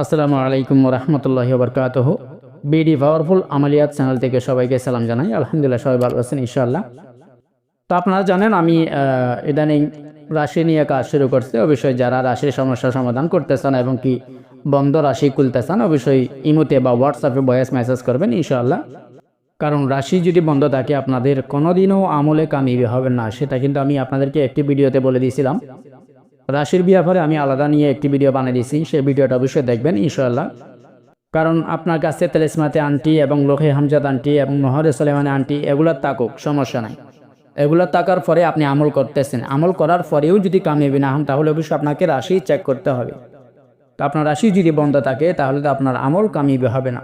আসসালামু আলাইকুম রহমতুল্লাহ বরকাতহ বিডি পাওয়ারফুল আমালিয়াত চ্যানেল থেকে সবাইকে সালাম জানাই। আলহামদুলিল্লাহ, সবাই ভালো আছেন, ইনশাআল্লাহ। তো আপনারা জানেন, আমি ইদানিং রাশি নিয়ে কাজ শুরু করছি। অবশ্যই যারা রাশির সমস্যার সমাধান করতে চান এবং কি বন্ধ রাশি খুলতে চান অবশ্যই ইমোতে বা হোয়াটসঅ্যাপে ভয়েস মেসেজ করবেন, ইনশাআল্লাহ। কারণ রাশি যদি বন্ধ থাকে, আপনাদের কোনোদিনও আমলে কামিয়ে হবে না। সেটা কিন্তু আমি আপনাদেরকে একটি ভিডিওতে বলে দিয়েছিলাম। রাশির ব্যাপারে আমি আলাদা নিয়ে একটি ভিডিও বানিয়ে দিয়েছি, সেই ভিডিওটা অবশ্যই দেখবেন, ইনশাআল্লাহ। কারণ আপনার কাছে তেলেসমাতে আন্টি এবং লোহে হামজাদ আন্টি এবং নহরে সলেমানে আন্টি এগুলোর তাকুক, সমস্যা নাই। এগুলো তাকার পরে আপনি আমল করতেছেন। আমল করার পরেও যদি কামিয়াবি না হন, তাহলে অবশ্যই আপনাকে রাশি চেক করতে হবে। তো আপনার রাশি যদি বন্ধ থাকে, তাহলে তো আপনার আমল কামিয়াবি হবে না।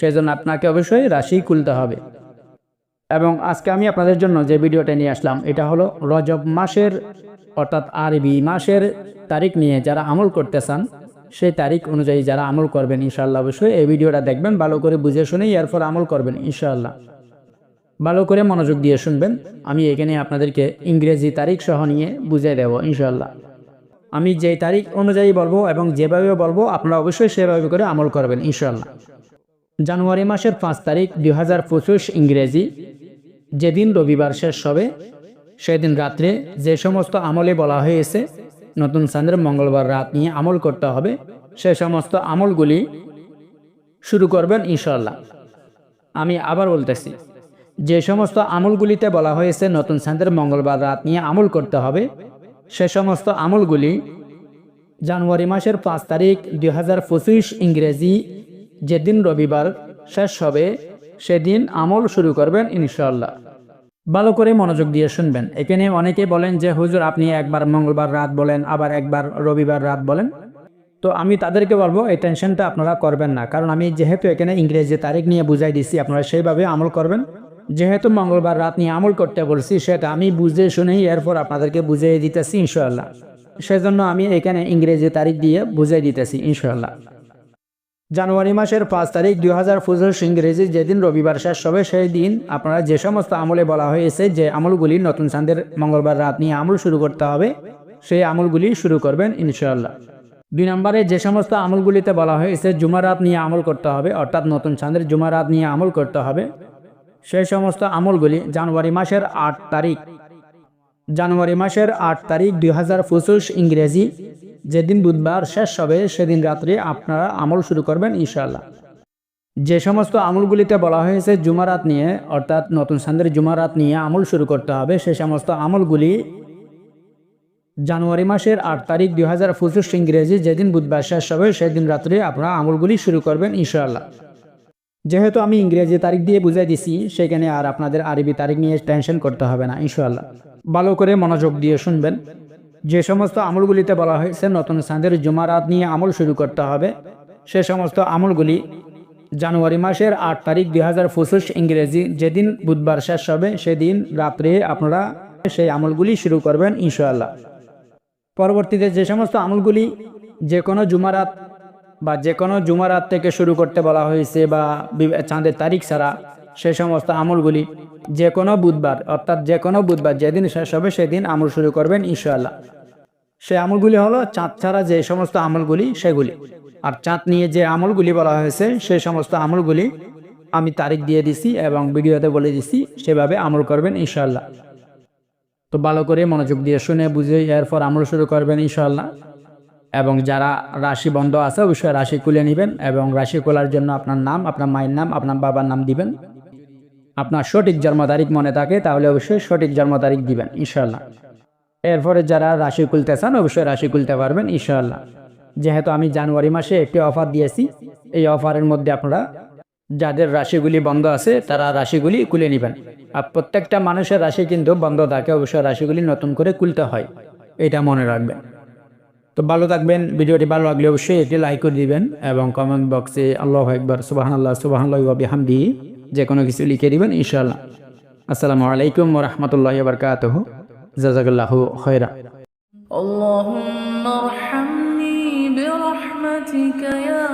সেই জন্য আপনাকে অবশ্যই রাশি খুলতে হবে। এবং আজকে আমি আপনাদের জন্য যে ভিডিওটা নিয়ে আসলাম, এটা হলো রজব মাসের অর্থাৎ আরবি মাসের তারিখ নিয়ে যারা আমল করতে চান, সেই তারিখ অনুযায়ী যারা আমল করবেন ইনশাআল্লাহ অবশ্যই এই ভিডিওটা দেখবেন, ভালো করে বুঝে শুনেই এরপর আমল করবেন ইনশাআল্লাহ। ভালো করে মনোযোগ দিয়ে শুনবেন, আমি এখানে আপনাদেরকে ইংরেজি তারিখ সহ নিয়ে বুঝিয়ে দেব ইনশাআল্লাহ। আমি যেই তারিখ অনুযায়ী বলব এবং যেভাবে বলব, আপনারা অবশ্যই সেভাবে করে আমল করবেন ইনশাল্লাহ জানুয়ারি মাসের পাঁচ তারিখ দুই হাজার পঁচিশ ইংরেজি, যেদিন রবিবার শেষ হবে সেদিন রাত্রে যে সমস্ত আমলে বলা হয়েছে, নতুন চাঁদের মঙ্গলবার রাত নিয়ে আমল করতে হবে, সে সমস্ত আমলগুলি শুরু করবেন ইনশাল্লাহ আমি আবার বলতেছি, যে সমস্ত আমলগুলিতে বলা হয়েছে, নতুন চাঁদের মঙ্গলবার রাত নিয়ে আমল করতে হবে, সে সমস্ত আমলগুলি জানুয়ারি মাসের পাঁচ তারিখ দুই হাজার পঁচিশ ইংরেজি যেদিন রবিবার শেষ হবে, সেদিন আমল শুরু করবেন ইনশাল্লাহ ভালো করে মনোযোগ দিয়ে শুনবেন। এখানে অনেকে বলেন যে, হুজুর, আপনি একবার মঙ্গলবার রাত বলেন, আবার একবার রবিবার রাত বলেন। তো আমি তাদেরকে বলব, এই টেনশনটা আপনারা করবেন না। কারণ আমি যেহেতু এখানে ইংরেজি তারিখ নিয়ে বুঝাই দিচ্ছি আপনারা সেইভাবে আমল করবেন। যেহেতু মঙ্গলবার রাত নিয়ে আমল করতে বলছি, সেটা আমি বুঝে শুনেই এরপর আপনাদেরকে বুঝিয়ে দিতেছি ইনশাল্লাহ সেজন্য আমি এখানে ইংরেজি তারিখ দিয়ে বুঝিয়ে দিতেছি ইনশাল্লাহ জানুয়ারি মাসের পাঁচ তারিখ দুই হাজার পঁচিশ ইংরেজি যেদিন রবিবার শেষ হবে, সেই দিন আপনারা যে সমস্ত আমলে বলা হয়েছে যে আমলগুলি নতুন চাঁদের মঙ্গলবার রাত নিয়ে আমল শুরু করতে হবে, সেই আমলগুলি শুরু করবেন ইনশাআল্লাহ। দুই নম্বরে যে সমস্ত আমলগুলিতে বলা হয়েছে জুমারাত নিয়ে আমল করতে হবে, অর্থাৎ নতুন চাঁদের জুমারাত নিয়ে আমল করতে হবে, সেই সমস্ত আমলগুলি জানুয়ারি মাসের আট তারিখ। জানুয়ারি মাসের আট তারিখ দুই হাজার পঁচিশ ইংরেজি যেদিন বুধবার শেষ হবে, সেদিন রাত্রে আপনারা আমল শুরু করবেন, ইনশাআল্লাহ। যে সমস্ত আমলগুলিতে বলা হয়েছে জুমারাত নিয়ে, অর্থাৎ নতুন সান্দের জুমারাত নিয়ে আমল শুরু করতে হবে, সে সমস্ত আমলগুলি জানুয়ারি মাসের আট তারিখ দুই হাজার পঁচিশ ইংরেজি, যেদিন বুধবার শেষ হবে, সেদিন রাত্রে আপনারা আমলগুলি শুরু করবেন, ইনশাআল্লাহ। যেহেতু আমি ইংরেজি তারিখ দিয়ে বুঝাই দিছি, সেখানে আর আপনাদের আরবি তারিখ নিয়ে টেনশন করতে হবে না, ইনশাআল্লাহ। ভালো করে মনোযোগ দিয়ে শুনবেন। যে সমস্ত আমলগুলিতে বলা হয়েছে, নতুন চাঁদের জুমারাত নিয়ে আমল শুরু করতে হবে। সে সমস্ত আমলগুলি জানুয়ারি মাসের আট তারিখ দুই হাজার পঁচিশ ইংরেজি যেদিন বুধবার শেষ হবে, সেদিন রাত্রে আপনারা সেই আমলগুলি শুরু করবেন ইনশাআল্লাহ। পরবর্তীতে যে সমস্ত আমলগুলি যে কোনো জুমারাত বা যে কোনো জুমারাত থেকে শুরু করতে বলা হয়েছে বা চাঁদের তারিখ ছাড়া, সে সমস্ত আমলগুলি যে কোনো বুধবার, অর্থাৎ যে কোনো বুধবার যেদিন শেষ হবে, সেদিন আমল শুরু করবেন ইনশাআল্লাহ। সে আমলগুলি হলো চাঁদ ছাড়া যে সমস্ত আমলগুলি, সেগুলি। আর চাঁদ নিয়ে যে আমলগুলি বলা হয়েছে সেই সমস্ত আমলগুলি আমি তারিখ দিয়ে দিছি এবং ভিডিওতে বলে দিছি, সেভাবে আমল করবেন ইনশাআল্লাহ। তো ভালো করে মনোযোগ দিয়ে শুনে বুঝে এরপর আমল শুরু করবেন ইনশাআল্লাহ। এবং যারা রাশি বন্ধ আছে, অবশ্যই রাশি খুলে নেবেন এবং রাশি খোলার জন্য আপনার নাম, আপনার মায়ের নাম, আপনার বাবার নাম দিবেন। আপনার সঠিক জন্ম তারিখ মনে থাকে, তাহলে অবশ্যই সঠিক জন্ম তারিখ দিবেন ইনশাআল্লাহ। এরপরে যারা রাশি খুলতে চান, অবশ্যই রাশি খুলতে পারবেন, ইনশাআল্লাহ। যেহেতু আমি জানুয়ারি মাসে একটি অফার দিয়েছি, এই অফারের মধ্যে আপনারা যাদের রাশিগুলি বন্ধ আছে, তারা রাশিগুলি খুলে নেবেন। আর প্রত্যেকটা মানুষের রাশি কিন্তু বন্ধ থাকে, অবশ্যই রাশিগুলি নতুন করে খুলতে হয়, এটা মনে রাখবেন। তো ভালো থাকবেন, ভিডিওটি ভালো লাগলে অবশ্যই এটি লাইক করে দিবেন এবং কমেন্ট বক্সে আল্লাহ একবার সুবাহান আল্লাহ সুবাহান বিহামদি যে কোনো কিছু লিখে দিবেন, ইনশাআল্লাহ। আসসালামু আলাইকুম রহমতুল্লাহ বরকাতহ। জাজাকাল্লাহ খয়রা اللهم ارحمني برحمتك يا